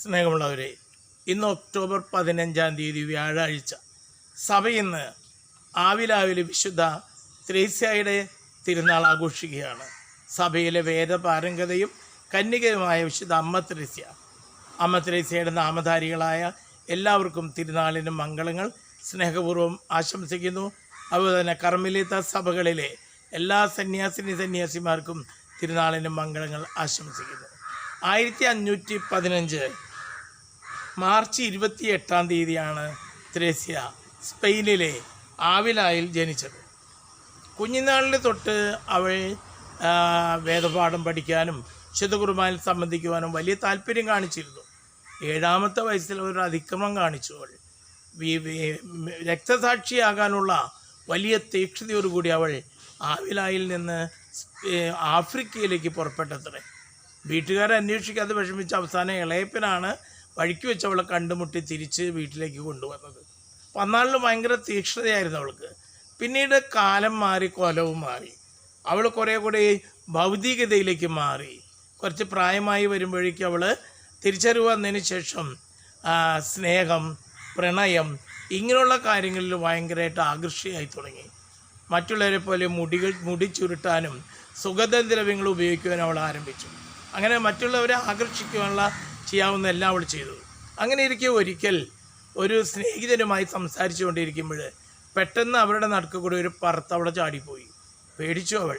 സ്നേഹമുള്ളവരെ ഇന്ന് ഒക്ടോബർ പതിനഞ്ചാം തീയതി വ്യാഴാഴ്ച സഭ ഇന്ന് ആവിലാവിലെ വിശുദ്ധ ത്രേസ്യയുടെ തിരുനാൾ ആഘോഷിക്കുകയാണ്. സഭയിലെ വേദപാരംഗതയും കന്യകയുമായ വിശുദ്ധ അമ്മ ത്രേസ്യ. അമ്മ ത്രേസ്യയുടെ നാമധാരികളായ എല്ലാവർക്കും തിരുനാളിനും മംഗളങ്ങൾ സ്നേഹപൂർവം ആശംസിക്കുന്നു. അതുപോലെ തന്നെ കർമ്മലിത്ത സഭകളിലെ എല്ലാ സന്യാസിനി സന്യാസിമാർക്കും തിരുനാളിനും മംഗളങ്ങൾ ആശംസിക്കുന്നു. ആയിരത്തി അഞ്ഞൂറ്റി പതിനഞ്ച് മാർച്ച് ഇരുപത്തി എട്ടാം തീയതിയാണ് ത്രേസ്യ സ്പെയിനിലെ ആവിലായിൽ ജനിച്ചത്. കുഞ്ഞിനാളിൽ തൊട്ട് അവൾ വേദപാഠം പഠിക്കാനും ശുദ്ധകുർബാനിൽ സംബന്ധിക്കുവാനും വലിയ താല്പര്യം കാണിച്ചിരുന്നു. ഏഴാമത്തെ വയസ്സിൽ ഒരു അതിക്രമം കാണിച്ചു അവൾ. രക്തസാക്ഷിയാകാനുള്ള വലിയ തീക്ഷ്ണതയോടുകൂടി അവൾ ആവിലായിൽ നിന്ന് ആഫ്രിക്കയിലേക്ക് പുറപ്പെട്ടത്രേ. വീട്ടുകാരെ അന്വേഷിക്കാതെ വിഷമിച്ച അവസാനം ഇളയപ്പനാണ് വഴിക്ക് വെച്ച് അവളെ കണ്ടുമുട്ടി തിരിച്ച് വീട്ടിലേക്ക് കൊണ്ടുവന്നത്. അപ്പം അന്നാളിൽ ഭയങ്കര തീക്ഷ്ണതയായിരുന്നു അവൾക്ക്. പിന്നീട് കാലം മാറി കൊലവും മാറി. അവൾ കുറേ കൂടി ഭൗതികതയിലേക്ക് മാറി. കുറച്ച് പ്രായമായി വരുമ്പോഴേക്കും അവൾ തിരിച്ചറിവ് വന്നതിന് ശേഷം സ്നേഹം പ്രണയം ഇങ്ങനെയുള്ള കാര്യങ്ങളിൽ ഭയങ്കരമായിട്ട് ആകർഷിയായി തുടങ്ങി. മറ്റുള്ളവരെ പോലെ മുടികൾ മുടി ചുരുട്ടാനും സുഗന്ധദ്രവ്യങ്ങൾ ഉപയോഗിക്കുവാനും അവൾ ആരംഭിച്ചു. അങ്ങനെ മറ്റുള്ളവരെ ആകർഷിക്കുവാനുള്ള ചെയ്യാവുന്ന എല്ലാം അവൾ ചെയ്തു. അങ്ങനെ ഇരിക്കെ ഒരിക്കൽ ഒരു സ്നേഹിതനുമായി സംസാരിച്ചു കൊണ്ടിരിക്കുമ്പോൾ പെട്ടെന്ന് അവരുടെ നടുക്ക് കൂടെ ഒരു പറത്ത് അവിടെ ചാടിപ്പോയി. പേടിച്ചു അവൾ.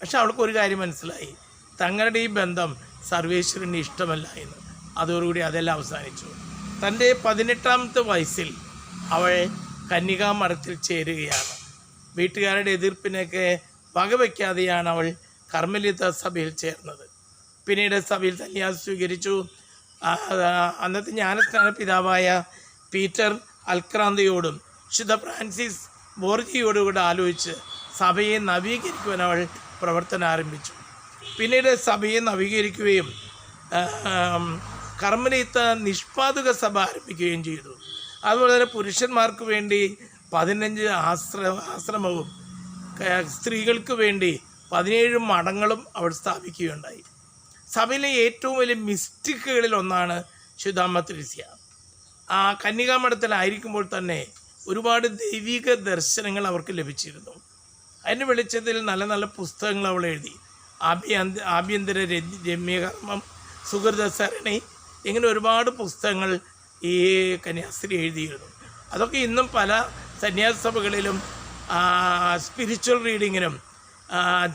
പക്ഷെ അവൾക്ക് ഒരു കാര്യം മനസ്സിലായി. തങ്ങളുടെ ഈ ബന്ധം സർവേശ്വരന് ഇഷ്ടമല്ല എന്ന്. അതോടുകൂടി അതെല്ലാം അവസാനിച്ചു. തന്റെ പതിനെട്ടാമത്തെ വയസ്സിൽ അവൾ കന്യകാ മഠത്തിൽ ചേരുകയാണ്. വീട്ടുകാരുടെ എതിർപ്പിനൊക്കെ വകവയ്ക്കാതെയാണ് അവൾ കർമ്മലിത സഭയിൽ ചേർന്നത്. പിന്നീട് സഭയിൽ സന്യാസം സ്വീകരിച്ചു. അന്നത്തെ ജ്ഞാനസ്നാന പിതാവായ പീറ്റർ അൽക്രാന്തയോടും ശുദ്ധ ഫ്രാൻസിസ് ബോർജിയോടും കൂടെ ആലോചിച്ച് സഭയെ നവീകരിക്കുവാൻ അവൾ പ്രവർത്തനം ആരംഭിച്ചു. പിന്നീട് സഭയെ നവീകരിക്കുകയും കർമ്മനീത്ത നിഷ്പാതുക സഭ ആരംഭിക്കുകയും ചെയ്തു. അതുപോലെ തന്നെ പുരുഷന്മാർക്ക് വേണ്ടി പതിനഞ്ച് ആശ്ര ആശ്രമവും സ്ത്രീകൾക്ക് വേണ്ടി പതിനേഴ് മഠങ്ങളും അവൾ സ്ഥാപിക്കുകയുണ്ടായി. സഭയിലെ ഏറ്റവും വലിയ മിസ്റ്റേക്കുകളിൽ ഒന്നാണ് ശുദ്ധാമ്മ ത്രിസ്യ ആ കന്യകാമഠത്തിലായിരിക്കുമ്പോൾ തന്നെ ഒരുപാട് ദൈവിക ദർശനങ്ങൾ അവർക്ക് ലഭിച്ചിരുന്നു. അതിന്റെ വെളിച്ചത്തിൽ നല്ല നല്ല പുസ്തകങ്ങൾ അവൾ എഴുതി. ആഭ്യന്ത ആഭ്യന്തര രമ്യകർമ്മം സുഹൃത സരണി ഇങ്ങനെ ഒരുപാട് പുസ്തകങ്ങൾ ഈ കന്യാസ്ത്രീ എഴുതിയിരുന്നു. അതൊക്കെ ഇന്നും പല സന്യാസ സഭകളിലും സ്പിരിച്വൽ റീഡിങ്ങിനും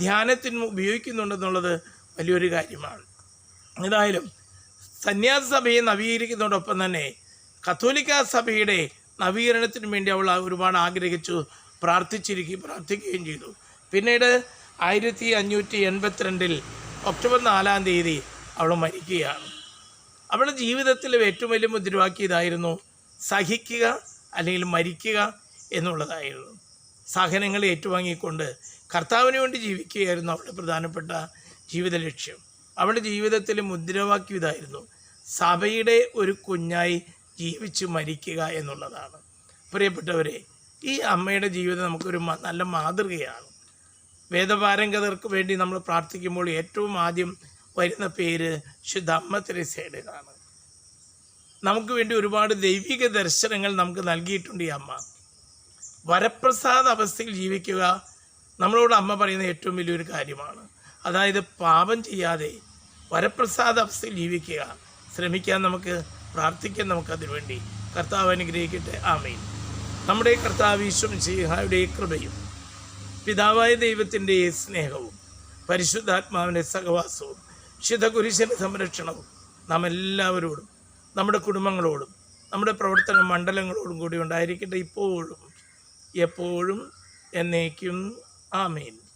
ധ്യാനത്തിനും ഉപയോഗിക്കുന്നുണ്ടെന്നുള്ളത് വലിയൊരു കാര്യമാണ്. ഏതായാലും സന്യാസ സഭയെ നവീകരിക്കുന്നതോടൊപ്പം തന്നെ കത്തോലിക്ക സഭയുടെ നവീകരണത്തിന് വേണ്ടി അവൾ ഒരുപാട് ആഗ്രഹിച്ചു പ്രാർത്ഥിച്ചിരിക്കുകയും പ്രാർത്ഥിക്കുകയും ചെയ്തു. പിന്നീട് ആയിരത്തി അഞ്ഞൂറ്റി എൺപത്തിരണ്ടിൽ ഒക്ടോബർ നാലാം തീയതി അവൾ മരിക്കുകയാണ്. അവളുടെ ജീവിതത്തിൽ ഏറ്റവും വലിയ മുദ്രവാക്കിയതായിരുന്നു സഹിക്കുക അല്ലെങ്കിൽ മരിക്കുക എന്നുള്ളതായിരുന്നു. സഹനങ്ങൾ ഏറ്റുവാങ്ങിക്കൊണ്ട് കർത്താവിന് വേണ്ടി ജീവിക്കുകയായിരുന്നു അവളുടെ പ്രധാനപ്പെട്ട ജീവിത ലക്ഷ്യം അവളുടെ ജീവിതത്തിൽ മുദ്രാവാക്യം ഇതായിരുന്നു. സഭയുടെ ഒരു കുഞ്ഞായി ജീവിച്ചു മരിക്കുക എന്നുള്ളതാണ്. പ്രിയപ്പെട്ടവരെ ഈ അമ്മയുടെ ജീവിതം നമുക്കൊരു നല്ല മാതൃകയാണ്. വേദപാരംഗതർക്ക് വേണ്ടി നമ്മൾ പ്രാർത്ഥിക്കുമ്പോൾ ഏറ്റവും ആദ്യം വരുന്ന പേര് ശുദ്ധ അമ്മ നമുക്ക് വേണ്ടി ഒരുപാട് ദൈവിക ദർശനങ്ങൾ നമുക്ക് നൽകിയിട്ടുണ്ട് ഈ അമ്മ. വരപ്രസാദ അവസ്ഥയിൽ ജീവിക്കുക നമ്മളോട് അമ്മ പറയുന്ന ഏറ്റവും വലിയൊരു കാര്യമാണ്. അതായത് പാപം ചെയ്യാതെ വരപ്രസാദ അവസ്ഥയിൽ ജീവിക്കുക. ശ്രമിക്കാൻ നമുക്ക് പ്രാർത്ഥിക്കാൻ നമുക്ക് അതിനുവേണ്ടി കർത്താവ് അനുഗ്രഹിക്കട്ടെ. ആമയിൽ നമ്മുടെ കർത്താവ് ഈശ്വരയുടെ കൃപയും പിതാവായ ദൈവത്തിന്റെ സ്നേഹവും പരിശുദ്ധാത്മാവിന്റെ സഹവാസവും ശുദ്ധകുരിശന്റെ സംരക്ഷണവും നാം എല്ലാവരോടും നമ്മുടെ കുടുംബങ്ങളോടും നമ്മുടെ പ്രവർത്തന മണ്ഡലങ്ങളോടും കൂടി ഉണ്ടായിരിക്കട്ടെ ഇപ്പോഴും എപ്പോഴും എന്നേക്കും. ആമേൻ.